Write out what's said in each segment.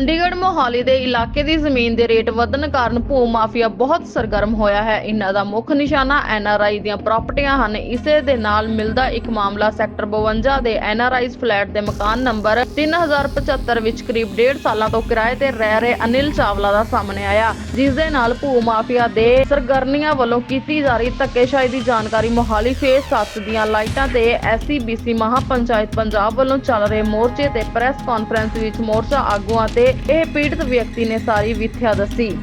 ਚੰਡੀਗੜ੍ਹ ਮੋਹਾਲੀ ਦੇ ਇਲਾਕੇ ਦੀ ਜ਼ਮੀਨ ਦੇ ਰੇਟ ਵਧਣ ਕਾਰਨ ਭੂ ਮਾਫੀਆ ਬਹੁਤ ਸਰਗਰਮ ਹੋਇਆ ਹੈ। ਇਹਨਾਂ ਦਾ ਮੁੱਖ ਨਿਸ਼ਾਨਾ ਐਨਆਰਆਈ ਦੀਆਂ ਪ੍ਰਾਪਰਟੀਆਂ ਹਨ। ਇਸੇ ਦੇ ਨਾਲ ਮਿਲਦਾ ਇੱਕ ਮਾਮਲਾ ਸੈਕਟਰ 52 ਦੇ ਐਨਆਰਆਈਜ਼ ਫਲੈਟ ਦੇ ਮਕਾਨ ਨੰਬਰ 3075 ਵਿੱਚ ਕਰੀਬ 1.5 ਸਾਲਾਂ ਤੋਂ ਕਿਰਾਏ ਤੇ ਰਹਿ ਰਹੇ ਅਨਿਲ ਚਾਵਲਾ ਦਾ ਸਾਹਮਣੇ ਆਇਆ। ਜਿਸ ਦੇ ਨਾਲ ਭੂ ਮਾਫੀਆ ਦੇ ਸਰਗਰਮੀਆਂ ਵੱਲੋਂ ਕੀਤੀ ਜਾ ਰਹੀ ਧੱਕੇਸ਼ਾਹੀ ਦੀ ਜਾਣਕਾਰੀ ਮੋਹਾਲੀ ਫੇਸ 7 ਦੀਆਂ ਲਾਈਟਾਂ ਤੇ ਐਸਸੀਬੀਸੀ ਮਹਾਪੰਚਾਇਤ ਪੰਜਾਬ ਵੱਲੋਂ ਚੱਲ ਰਹੇ ਮੋਰਚੇ ਤੇ ਪ੍ਰੈਸ ਕਾਨਫਰੰਸ ਵਿੱਚ ਮੋਰਚਾ ਆਗੂਆਂ ਤੇ ਇਹ ਪੀੜਤ ਵਿਅਕਤੀ ਨੇ ਸਾਰੀ ਵਿਥਿਆ ਦੱਸੀ।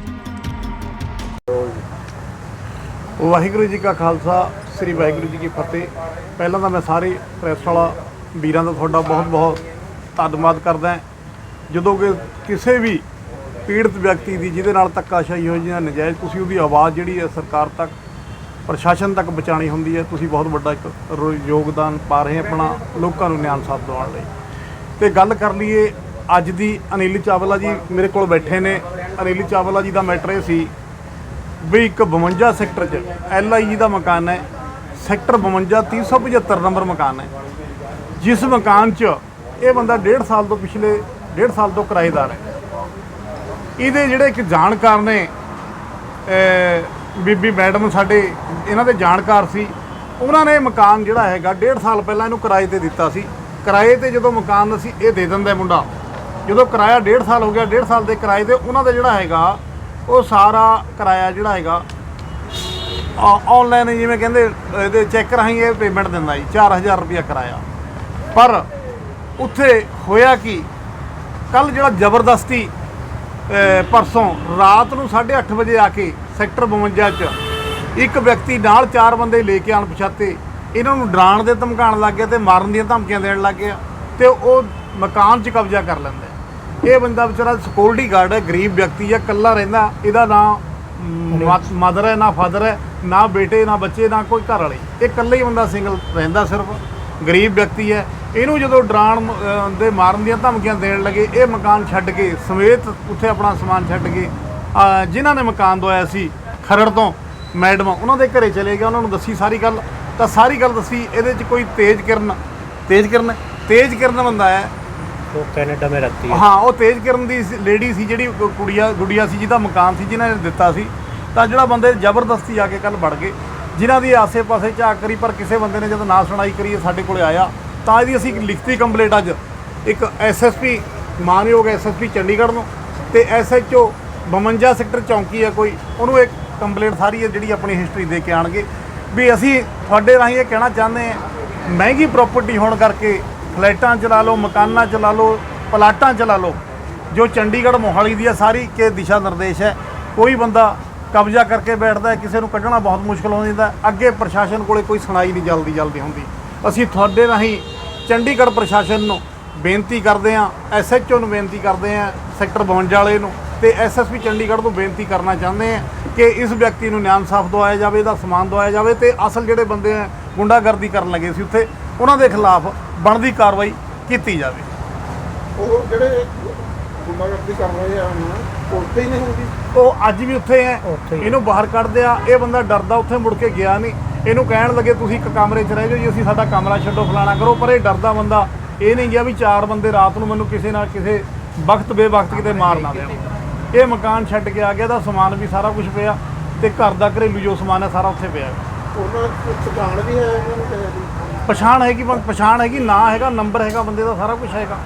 ਵਾਹਿਗੁਰੂ ਜੀ ਕਾ ਖਾਲਸਾ, ਸ੍ਰੀ ਵਾਹਿਗੁਰੂ ਜੀ ਕੀ ਫਤਿਹ। ਪਹਿਲਾਂ ਤਾਂ ਮੈਂ ਸਾਰੇ ਪ੍ਰੈਸ ਵਾਲਾ ਵੀਰਾਂ ਦਾ ਤੁਹਾਡਾ ਬਹੁਤ-ਬਹੁਤ ਧੰਨਵਾਦ ਕਰਦਾ ਜਦੋਂ ਕਿ ਕਿਸੇ ਵੀ ਪੀੜਤ ਵਿਅਕਤੀ ਦੀ ਜਿਹਦੇ ਨਾਲ ਧੱਕਾਸ਼ਾਹੀ ਹੋਈ ਜਾਂ ਨਜਾਇਜ਼, ਤੁਸੀਂ ਉਹਦੀ ਆਵਾਜ਼ ਜਿਹੜੀ ਹੈ ਸਰਕਾਰ ਤੱਕ, ਪ੍ਰਸ਼ਾਸਨ ਤੱਕ ਪਹੁੰਚਾਉਣੀ ਹੁੰਦੀ ਹੈ। ਤੁਸੀਂ ਬਹੁਤ ਵੱਡਾ ਇੱਕ ਰੋ- ਯੋਗਦਾਨ ਪਾ ਰਹੇ ਆਪਣਾ, ਲੋਕਾਂ ਨੂੰ ਨਿਆਂ ਸਾਥ ਦਿਵਾਉਣ ਲਈ। ਤੇ ਗੱਲ ਕਰ ਲਈਏ ਅੱਜ ਦੀ ਅਨਿਲ ਚਾਵਲਾ ਜੀ ਮੇਰੇ ਕੋਲ ਬੈਠੇ ਨੇ। ਅਨਿਲ ਚਾਵਲਾ ਜੀ ਦਾ ਮੈਟਰ ਇਹ ਸੀ ਵੀ ਇੱਕ 52 ਸੈਕਟਰ 'ਚ ਐਲਆਈ ਦਾ ਮਕਾਨ ਹੈ। ਸੈਕਟਰ 52 375 ਨੰਬਰ ਮਕਾਨ ਹੈ। ਜਿਸ ਮਕਾਨ 'ਚ ਇਹ ਬੰਦਾ 1.5 ਸਾਲ ਤੋਂ ਪਿਛਲੇ 1.5 ਸਾਲ ਤੋਂ ਕਿਰਾਏਦਾਰ ਹੈ। ਇਹਦੇ ਜਿਹੜੇ ਇੱਕ ਜਾਣਕਾਰ ਨੇ ਬੀਬੀ ਮੈਡਮ ਸਾਡੇ, ਇਹਨਾਂ ਦੇ ਜਾਣਕਾਰ ਸੀ। ਉਹਨਾਂ ਨੇ ਮਕਾਨ ਜਿਹੜਾ ਹੈਗਾ 1.5 ਸਾਲ ਪਹਿਲਾਂ ਇਹਨੂੰ ਕਿਰਾਏ ਤੇ ਦਿੱਤਾ ਸੀ। ਕਿਰਾਏ ਤੇ ਜਦੋਂ ਮਕਾਨ ਅਸੀਂ ਇਹ ਦੇ ਦਿੰਦਾ ਮੁੰਡਾ ਜਦੋਂ ਕਿਰਾਇਆ 1.5 ਸਾਲ ਹੋ ਗਿਆ 1.5 ਸਾਲ ਦੇ ਕਿਰਾਏ ਤੇ ਉਹਨਾਂ ਦਾ ਜਿਹੜਾ ਹੈਗਾ, ਉਹ ਸਾਰਾ ਕਿਰਾਇਆ ਜਿਹੜਾ ਹੈਗਾ ਆਨਲਾਈਨ ਜਿਵੇਂ ਕਹਿੰਦੇ, ਇਹਦੇ ਚੈੱਕ ਰਾਹੀਂ ਇਹ ਪੇਮੈਂਟ ਦਿੰਦਾ ਜੀ 4000 ਰੁਪਇਆ ਕਿਰਾਇਆ। ਪਰ ਉੱਥੇ ਹੋਇਆ ਕਿ ਕੱਲ ਜਿਹੜਾ ਜ਼ਬਰਦਸਤੀ ਪਰਸੋਂ ਰਾਤ ਨੂੰ 8:30 ਵਜੇ ਆ ਕੇ ਸੈਕਟਰ 52 ਚ ਇੱਕ ਵਿਅਕਤੀ ਨਾਲ ਚਾਰ ਬੰਦੇ ਲੈ ਕੇ ਅਣਪਛਾਤੇ, ਇਹਨਾਂ ਨੂੰ ਡਰਾਉਣ ਦੇ ਧਮਕਾਉਣ ਲੱਗ ਗਿਆ ਤੇ ਮਾਰਨ ਦੀਆਂ ਧਮਕੀਆਂ ਦੇਣ ਲੱਗ ਗਿਆ ਤੇ ਉਹ ਮਕਾਨ 'ਚ ਕਬਜ਼ਾ ਕਰ ਲੈਂਦਾ। ਇਹ ਬੰਦਾ ਵਿਚਾਰਾ ਸਿਕਿਉਰਿਟੀ ਗਾਰਡ ਹੈ ਗਰੀਬ ਵਿਅਕਤੀ ਹੈ ਇਕੱਲਾ ਰਹਿੰਦਾ ਇਹਦਾ ਨਾਂ ਮਦਰ ਹੈ ਨਾ ਫਾਦਰ ਹੈ ਨਾ ਬੇਟੇ ਨਾ ਬੱਚੇ ਨਾ ਕੋਈ ਘਰ ਵਾਲੀ। ਇਹ ਇਕੱਲਾ ਹੀ ਬੰਦਾ ਸਿੰਗਲ ਰਹਿੰਦਾ ਸਿਰਫ ਗਰੀਬ ਵਿਅਕਤੀ ਹੈ। ਇਹਨੂੰ ਜਦੋਂ ਅਹ ਦੇ ਮਾਰਨ ਦੀਆਂ ਧਮਕੀਆਂ ਦੇਣ ਲੱਗੇ ਇਹ ਮਕਾਨ ਛੱਡ ਕੇ ਸਮੇਤ ਉੱਥੇ ਆਪਣਾ ਸਮਾਨ ਛੱਡ ਕੇ ਜਿਨ੍ਹਾਂ ਨੇ ਮਕਾਨ ਦਵਾਇਆ ਸੀ ਖਰੜ ਤੋਂ ਮੈਡਮ ਉਹਨਾਂ ਦੇ ਘਰੇ ਚਲੇ ਗਿਆ ਉਹਨਾਂ ਨੂੰ ਦੱਸੀ ਸਾਰੀ ਗੱਲ। ਤਾਂ ਸਾਰੀ ਗੱਲ ਦੱਸੀ ਇਹਦੇ 'ਚ ਕੋਈ ਤੇਜ ਕਿਰਨ ਤੇਜ ਕਿਰਨ ਤੇਜ ਕਿਰਨ ਬੰਦਾ ਹੈ। वो कनाडा में रहती है ਹਾਂ ਉਹ ਤੇਜ ਕਿਰਨ ਦੀ ਲੇਡੀ ਸੀ ਜਿਹੜੀ ਕੁ- ਕੁੜੀਆ ਗੁੜੀਆ ਸੀ ਜਿਹਦਾ ਮਕਾਨ ਸੀ ਜਿਨ੍ਹਾਂ ਨੇ ਦਿੱਤਾ ਸੀ ਤਾਂ ਜਿਹੜਾ ਬੰਦੇ ਜ਼ਬਰਦਸਤੀ ਆ ਕੇ ਕੱਲ ਵੜ ਗਏ ਜਿਨ੍ਹਾਂ ਦੀ ਆਸੇ-ਪਾਸੇ ਝਾਕ ਕਰੀ ਪਰ ਕਿਸੇ ਬੰਦੇ ਨੇ ਜਦੋਂ ਨਾ ਸੁਣਾਈ ਕਰੀ ਇਹ ਸਾਡੇ ਕੋਲੇ ਆਇਆ ਤਾਂ ਇਹਦੀ ਅਸੀਂ ਇੱਕ ਲਿਖਤੀ ਕੰਪਲੇਂਟ ਅੱਜ ਇੱਕ ਐਸਐਸਪੀ ਮਾਨਯੋਗ ਐਸਐਸਪੀ ਚੰਡੀਗੜ੍ਹ ਨੂੰ ਤੇ ਐਸਐਚਓ 52 ਸੈਕਟਰ ਚੌਂਕੀ ਹੈ ਕੋਈ ਉਹਨੂੰ ਇੱਕ ਕੰਪਲੇਂਟ ਸਾਰੀ ਹੈ ਜਿਹੜੀ ਆਪਣੀ ਹਿਸਟਰੀ ਦੇ ਕੇ ਆਣਗੇ ਵੀ ਅਸੀਂ ਤੁਹਾਡੇ ਰਾਹੀਂ ਇਹ ਕਹਿਣਾ ਚਾਹੁੰਦੇ ਹਾਂ ਮਹਿੰਗੀ ਪ੍ਰਾਪਰਟੀ ਹੋਣ ਕਰਕੇ ਫਲੈਟਾਂ ਚਲਾ ਲਓ, ਮਕਾਨਾਂ ਚਲਾ ਲਓ, ਪਲਾਟਾਂ ਚਲਾ ਲਓ। ਜੋ ਚੰਡੀਗੜ੍ਹ ਮੋਹਾਲੀ ਦੀ ਹੈ ਸਾਰੀ ਕੇ ਦਿਸ਼ਾ ਨਿਰਦੇਸ਼ ਹੈ। ਕੋਈ ਬੰਦਾ ਕਬਜ਼ਾ ਕਰਕੇ ਬੈਠਦਾ ਕਿਸੇ ਨੂੰ ਕੱਢਣਾ ਬਹੁਤ ਮੁਸ਼ਕਲ ਹੋ ਜਾਂਦਾ ਅੱਗੇ ਪ੍ਰਸ਼ਾਸਨ ਕੋਲੇ ਕੋਈ ਸੁਣਾਈ ਨਹੀਂ ਜਲਦੀ ਜਲਦੀ ਹੁੰਦੀ। ਅਸੀਂ ਤੁਹਾਡੇ ਰਾਹੀਂ ਚੰਡੀਗੜ੍ਹ ਪ੍ਰਸ਼ਾਸਨ ਨੂੰ ਬੇਨਤੀ ਕਰਦੇ ਹਾਂ ਐਸਐਚਓ ਨੂੰ ਬੇਨਤੀ ਕਰਦੇ ਹਾਂ, ਸੈਕਟਰ 52 ਵਾਲੇ ਨੂੰ ਤੇ ਐਸਐਸਪੀ ਚੰਡੀਗੜ੍ਹ ਨੂੰ ਬੇਨਤੀ ਕਰਨਾ ਚਾਹੁੰਦੇ ਹਾਂ ਕਿ ਇਸ ਵਿਅਕਤੀ ਨੂੰ ਨਿਆਂ ਇਨਸਾਫ ਦਵਾਇਆ ਜਾਵੇ, ਇਹਦਾ ਸਮਾਨ ਦਵਾਇਆ ਜਾਵੇ ਤੇ ਅਸਲ ਜਿਹੜੇ ਬੰਦੇ ਆ, ਗੁੰਡਾਗਰਦੀ ਕਰਨ ਲੱਗੇ ਸੀ ਉੱਥੇ। ਉਹਨਾਂ ਦੇ ਖਿਲਾਫ ਬਣਦੀ ਕਾਰਵਾਈ ਕੀਤੀ ਜਾਵੇ। ਉਹ ਜਿਹੜੇ ਗੁੰਡਾਗਰਦੀ ਕਰ ਰਹੇ ਆ ਹੁਣ ਉੱਥੇ ਹੀ ਨਹੀਂ ਹੁੰਦੀ। ਉਹ ਅੱਜ ਵੀ ਉੱਥੇ ਹੈ। ਇਹਨੂੰ ਬਾਹਰ ਕੱਢਦੇ ਆ। ਇਹ ਬੰਦਾ ਡਰਦਾ ਉੱਥੇ ਮੁੜ ਕੇ ਗਿਆ ਨਹੀਂ। ਇਹਨੂੰ ਕਹਿਣ ਲੱਗੇ ਤੁਸੀਂ ਇੱਕ ਕਮਰੇ 'ਚ ਰਹਿ ਜਾਓ ਜੀ ਅਸੀਂ ਸਾਡਾ ਕਮਰਾ ਛੱਡੋ ਫਲਾਣਾ ਕਰੋ। ਪਰ ਇਹ ਡਰਦਾ ਬੰਦਾ ਇਹ ਨਹੀਂ ਗਿਆ ਵੀ ਚਾਰ ਬੰਦੇ ਰਾਤ ਨੂੰ ਮੈਨੂੰ ਕਿਸੇ ਨਾਲ ਕਿਸੇ ਵਕਤ ਬੇਵਕਤ ਕਿਤੇ ਮਾਰ ਨਾ ਦੇਣ। ਇਹ ਮਕਾਨ ਛੱਡ ਕੇ ਆ ਗਿਆ ਦਾ ਸਮਾਨ ਵੀ ਸਾਰਾ ਕੁਝ ਪਿਆ ਤੇ ਘਰ ਦਾ ਘਰੇਲੂ ਜੋ ਸਮਾਨ ਹੈ ਸਾਰਾ ਉੱਥੇ ਪਿਆ। ਉਹਨਾਂ ਵੀ ਹੈ ਇਹਨਾਂ ਨੂੰ ਕਿਸੇ ਦੀ ਪਛਾਣ ਹੈਗੀ ਪਛਾਣ ਹੈਗੀ ਨਾਂ ਹੈਗਾ ਨੰਬਰ ਹੈਗਾ ਬੰਦੇ ਦਾ ਸਾਰਾ ਕੁਝ ਹੈਗਾ।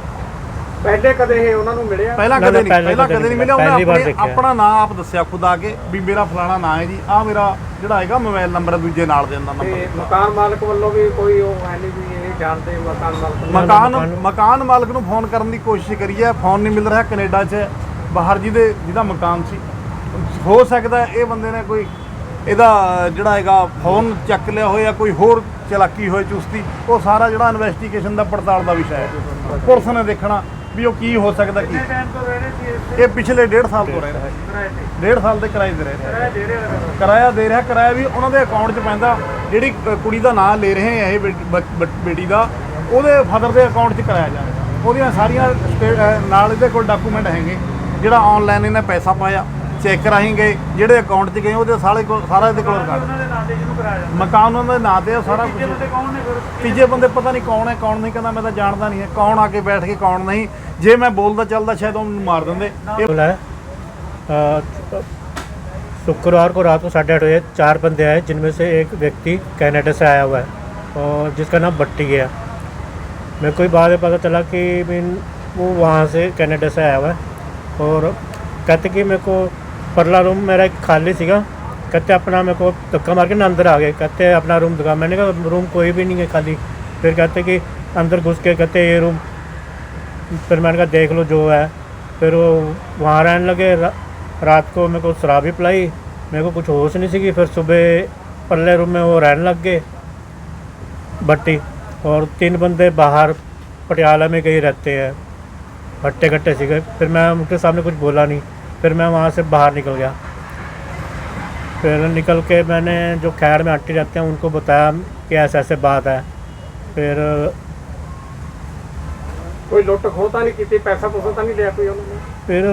ਪਹਿਲੇ ਕਦੇ ਇਹ ਉਹਨਾਂ ਨੂੰ ਮਿਲਿਆ? ਪਹਿਲਾਂ ਨਾ, ਕਦੇ ਨਹੀਂ ਪਹਿਲੇ ਪਹਿਲਾਂ ਕਦੇ ਨਹੀਂ ਮਿਲਿਆ। ਉਹਨੇ ਪਹਿਲੀ ਵਾਰ ਆਪਣੇ ਦੇਖਿਆ। ਆਪਣਾ ਨਾਂ ਆਪ ਦੱਸਿਆ ਖੁਦ ਆ ਕੇ ਵੀ ਮੇਰਾ ਫਲਾਣਾ ਨਾਂ ਹੈ ਜੀ। ਆ ਮੇਰਾ ਜਿਹੜਾ ਹੈਗਾ ਮੋਬਾਈਲ ਨੰਬਰ ਦੂਜੇ ਨਾਲ ਦੇ ਦਿੰਦਾ ਤੇ ਨੰਬਰ ਮਕਾਨ ਮਾਲਕ ਵੱਲੋਂ ਵੀ ਕੋਈ ਉਹ ਹੈ ਨਹੀਂ ਵੀ ਇਹ ਜਾਣਦੇ ਮਕਾਨ ਮਾਲਕ ਨੂੰ। ਮਕਾਨ ਮਕਾਨ- ਮਕਾਨ ਮਾਲਕ ਨੂੰ ਫੋਨ ਕਰਨ ਦੀ ਕੋਸ਼ਿਸ਼ ਕਰੀ ਹੈ। ਫੋਨ ਨਹੀਂ ਮਿਲ ਰਿਹਾ ਕੈਨੇਡਾ 'ਚ। ਹੈ, ਬਾਹਰ ਜਿਹਦੇ ਜਿਹਦਾ ਮਕਾਨ ਸੀ। ਹੋ ਸਕਦਾ ਹੈ ਇਹ ਬੰਦੇ ਨੇ ਕੋਈ ਇਹਦਾ ਜਿਹੜਾ ਹੈਗਾ ਫੋਨ ਚੱਕ ਲਿਆ ਹੋਇਆ ਕੋਈ ਹੋਰ ਚਲਾਕੀ ਹੋਏ ਚੁਸਤੀ ਉਹ ਸਾਰਾ ਜਿਹੜਾ ਇਨਵੈਸਟੀਗੇਸ਼ਨ ਦਾ ਪੜਤਾਲ ਦਾ ਵਿਸ਼ਾ ਹੈ। ਪੁਲਿਸ ਨੇ ਦੇਖਣਾ ਵੀ ਉਹ ਕੀ ਹੋ ਸਕਦਾ ਕੀ ਰਹਿ ਰਹੇ ਇਹ ਪਿਛਲੇ 1.5 ਸਾਲ ਤੋਂ ਰਹਿ ਰਿਹਾ ਹੈ। ਕਿਰਾਏ ਤੇ? ਡੇਢ ਸਾਲ ਦੇ ਕਿਰਾਏ ਰਹਿ ਰਿਹਾ ਦੇ ਰਹੇ ਆ ਕਿਰਾਇਆ ਦੇ ਰਿਹਾ ਕਿਰਾਇਆ ਵੀ ਉਹਨਾਂ ਦੇ ਅਕਾਊਂਟ 'ਚ ਪੈਂਦਾ। ਜਿਹੜੀ ਕੁੜੀ ਦਾ ਨਾਮ ਲੈ ਰਹੇ ਆ ਇਹ ਬੇਟੀ- ਦਾ ਉਹਦੇ ਫਾਦਰ ਦੇ ਅਕਾਊਂਟ 'ਚ ਕਰਾਇਆ ਜਾਵੇਗਾ ਉਹਦੀਆਂ ਸਾਰੀਆਂ ਨਾਲ ਇਹਦੇ ਕੋਲ ਡਾਕੂਮੈਂਟ ਹੈਗੇ ਜਿਹੜਾ ਆਨਲਾਈਨ ਇਹਨੇ ਪੈਸਾ ਪਾਇਆ। ਚੈੱਕ ਰਾਹੀਂ ਗਏ ਜਿਹੜੇ ਅਕਾਊਂਟ 'ਚ ਗਏ ਉਹਦੇ ਸਾਰੇ ਕੋਲ ਸਾਰਾ ਇਹਦੇ ਕੋਲ ਰਿਕਾਰਡ ਉਹਨਾਂ ਦੇ ਨਾਂ ਤੇ ਜਿਹਨੂੰ ਕਰਾਇਆ ਜਾਂਦਾ ਮਕਾਨ ਉਹਨਾਂ ਦੇ ਨਾਂ ਤੇ ਆ ਸਾਰਾ ਤੀਜੇ ਕੁਝ ਬੰਦੇ ਕੌਣ ਨੇ ਫਿਰ ਤੀਜੇ ਬੰਦੇ ਪਤਾ ਨਹੀਂ ਕੌਣ ਹੈ ਕੌਣ ਨਹੀਂ ਕਹਿੰਦਾ ਮੈਂ ਤਾਂ ਜਾਣਦਾ ਨਹੀਂ ਹੈ ਕੌਣ ਆ ਕੇ ਬੈਠ ਕੇ ਕੌਣ ਨਹੀਂ ਜੇ ਮੈਂ ਬੋਲਦਾ ਚੱਲਦਾ ਸ਼ਾਇਦ ਉਹ ਮੈਨੂੰ ਮਾਰ ਦਿੰਦੇ ਇਹ बोला है अ, शुक्रवार को रात को साढ़े आठ बजे चार बंदे आए जिनमें से एक व्यक्ति कनाडा से आया हुआ है और जिसका नाम बट्टी गया मेरे को ही बाद में पता चला कि मीन वो वहाँ से कनाडा से आया हुआ है और कहते कि मेरे को परला रूम मेरा एक खाली सीगा कहते अपना मेरे को धक्का मार के ना अंदर आ गए कहते अपना रूम दिखा मैंने कहा रूम कोई भी नहीं है खाली फिर कहते कि अंदर घुस के कहते ये रूम फिर मैंने कहा देख लो जो है फिर वो वहाँ रहने लगे रा, रात को मेरे को शराब भी पिलाई मेरे को कुछ होश नहीं सी फिर सुबह पल्ले रूम में वो रहने लग गए भट्टी और तीन बंदे बाहर पटियाला में कहीं रहते हैं भट्टे घट्टे सीखे फिर मैं उनके सामने कुछ बोला नहीं फिर मैं वहाँ से बाहर निकल गया। फिर निकल के मैंने जो खैर में आंटी रहते हैं उनको बताया कि ऐसे ऐसे बात है। फिर कोई लोट खोता तो नहीं किसी पैसा पूछता तो नहीं लिया कोई उन्होंने? फिर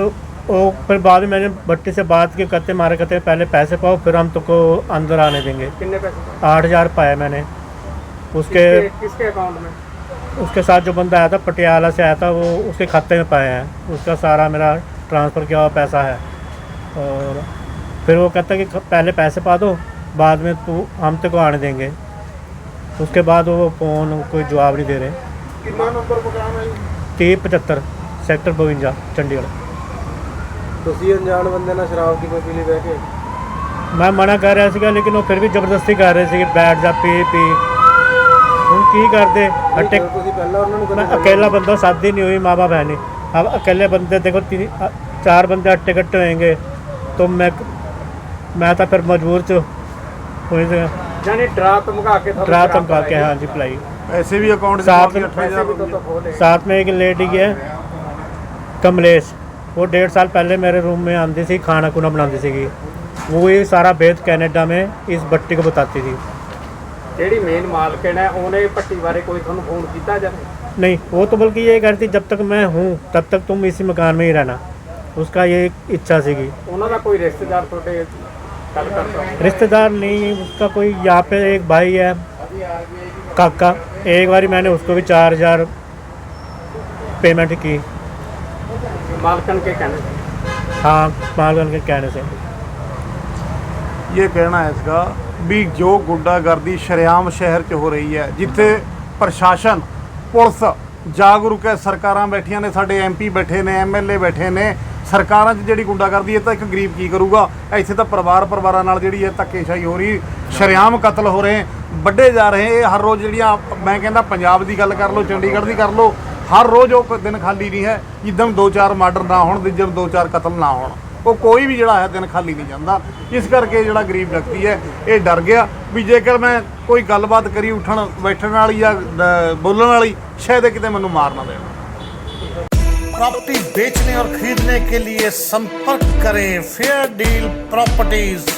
वो फिर बाद में मैंने भट्टी से बात की कहते मारे कहते पहले पैसे पाओ फिर हम तुमको तो अंदर आने देंगे। कितने पैसे आठ हज़ार पाए मैंने। उसके किसके अकाउंट में? उसके साथ जो बंदा आया था पटियाला से आया था वो उसके खाते में पाया है। उसका सारा मेरा ट्रांसफ़र किया हुआ पैसा है और फिर वो कहता कि पहले पैसे पा दो बाद में तू हम तेरे को आने देंगे उसके बाद वो फ़ोन कोई जवाब नहीं दे रहे ਕਿੰਨਾ ਨੰਬਰ ਮਕਾਨ ਹੈ ਜੀ तीस पचहत्तर सेक्टर बवंजा चंडीगढ़ ਤੁਸੀਂ ਅਣਜਾਣ ਬੰਦੇ ਨਾਲ ਸ਼ਰਾਬ ਕਿਵੇਂ ਪੀ ਲਈ ਬਹਿ ਕੇ ਮੈਂ ਮਨਾ ਕਰ ਰਿਹਾ ਸੀਗਾ ਲੇਕਿਨ ਉਹ ਫਿਰ ਵੀ ਜ਼ਬਰਦਸਤੀ ਕਰ ਰਹੇ ਸੀਗੇ ਬੈਠ ਜਾ ਪੀ ਪੀ ਹੁਣ ਕੀ ਕਰਦੇ ਅੱਟੇ ਤੁਸੀਂ ਪਹਿਲਾਂ ਉਹਨਾਂ ਨੂੰ मैं अकेला बंदा शादी नहीं हुई माँ बाप है नहीं अब अकेले बंदे देखो तीन अ- चार बंदे अट्टे कट्टे होंगे तो मैं मैं तो फिर मजबूर च हुई से ਜਾਨੀ ਡਰਾ ਧਮਕਾ ਕੇ ਤੁਹਾਨੂੰ रात ਸ਼ਰਾਬ धमका के ਪਿਲਾਈ। हाँ जी पिलाई ਪੈਸੇ ਵੀ ਅਕਾਊਂਟ साथ ਦੇ में ਪੈਸੇ ਵੀ ਤੋਂ ਖੋਹ ਲਏ साथ में एक लेडी है कमलेश वो डेढ़ साल पहले मेरे रूम में आती थी खाना खुना बनाती थी वो ही सारा भेद कनाडा में इस बट्टी को बताती थी ਜਿਹੜੀ ਮੇਨ ਮਾਲਕਣ ਹੈ ਉਹਨੇ ਪੱਟੀ ਬਾਰੇ ਕੋਈ ਤੁਹਾਨੂੰ ਫੋਨ ਕੀਤਾ ਜਾਂ नहीं वो तो बल्कि ये कहती जब तक मैं हूँ तब तक तुम इसी मकान में ही रहना उसका ये ਇੱਛਾ ਸੀਗੀ ਉਹਨਾਂ ਦਾ ਕੋਈ ਰਿਸ਼ਤੇਦਾਰ ਤੁਹਾਡੇ ਗੱਲ ਕਰਦਾ रिश्तेदार नहीं उसका कोई यहाँ पे एक भाई है काका एक बारी मैंने उसको भी चार हजार पेमेंट की ਮਾਲਕਨ ਕੇ ਕਹਿੰਦੇ हाँ मालगन के कहने से ਇਹ ਕਹਿਣਾ ਹੈ ਇਸਦਾ ਵੀ ਜੋ ਗੁੰਡਾਗਰਦੀ ਸ਼ਰੇਆਮ ਸ਼ਹਿਰ 'ਚ ਹੋ ਰਹੀ ਹੈ ਜਿੱਥੇ ਪ੍ਰਸ਼ਾਸਨ ਪੁਲਿਸ ਜਾਗਰੂਕ ਹੈ। ਸਰਕਾਰਾਂ ਬੈਠੀਆਂ ਨੇ, ਸਾਡੇ ਐਮਪੀ ਬੈਠੇ ਨੇ ਐਮਐਲਏ ਬੈਠੇ ਨੇ। ਸਰਕਾਰਾਂ 'ਚ ਜਿਹੜੀ ਗੁੰਡਾਗਰਦੀ ਹੈ ਤਾਂ ਇੱਕ ਗਰੀਬ ਕੀ ਕਰੂਗਾ? ਇੱਥੇ ਤਾਂ ਪਰਿਵਾਰ ਪਰਿਵਾਰਾਂ ਨਾਲ ਜਿਹੜੀ ਹੈ ਧੱਕੇਸ਼ਾਹੀ ਹੋ ਰਹੀ, ਸ਼ਰੇਆਮ ਕਤਲ ਹੋ ਰਹੇ, ਵੱਡੇ ਜਾ ਰਹੇ। ਇਹ ਹਰ ਰੋਜ਼ ਜਿਹੜੀਆਂ, ਮੈਂ ਕਹਿੰਦਾ ਪੰਜਾਬ ਦੀ ਗੱਲ ਕਰ ਲਓ, ਚੰਡੀਗੜ੍ਹ ਦੀ ਕਰ ਲਓ, ਹਰ ਰੋਜ਼ ਉਹ ਦਿਨ ਖਾਲੀ ਨਹੀਂ ਹੈ, ਜਿੱਦਣ ਦੋ ਚਾਰ ਮਰਡਰ ਨਾ ਹੋਣ ਤੇ ਜਦੋਂ ਦੋ ਚਾਰ ਕਤਲ ਨਾ ਹੋਣ। ਉਹ ਕੋਈ ਵੀ ਜਿਹੜਾ ਹੈ ਦਿਨ ਖਾਲੀ ਨਹੀਂ ਜਾਂਦਾ ਇਸ ਕਰਕੇ ਜਿਹੜਾ ਗਰੀਬ ਵਿਅਕਤੀ ਹੈ ਇਹ ਡਰ ਗਿਆ ਵੀ ਜੇਕਰ ਮੈਂ ਕੋਈ ਗੱਲਬਾਤ ਕਰੀ ਉੱਠਣ ਬੈਠਣ ਵਾਲੀ ਜਾਂ ਅ, ਬੋਲਣ ਵਾਲੀ ਸ਼ਾਇਦ ਇਹ ਕਿਤੇ ਮੈਨੂੰ ਮਾਰ ਨਾ ਦੇਣ प्रॉपर्टी बेचने और खरीदने के लिए संपर्क करें फेयर डील प्रॉपर्टीज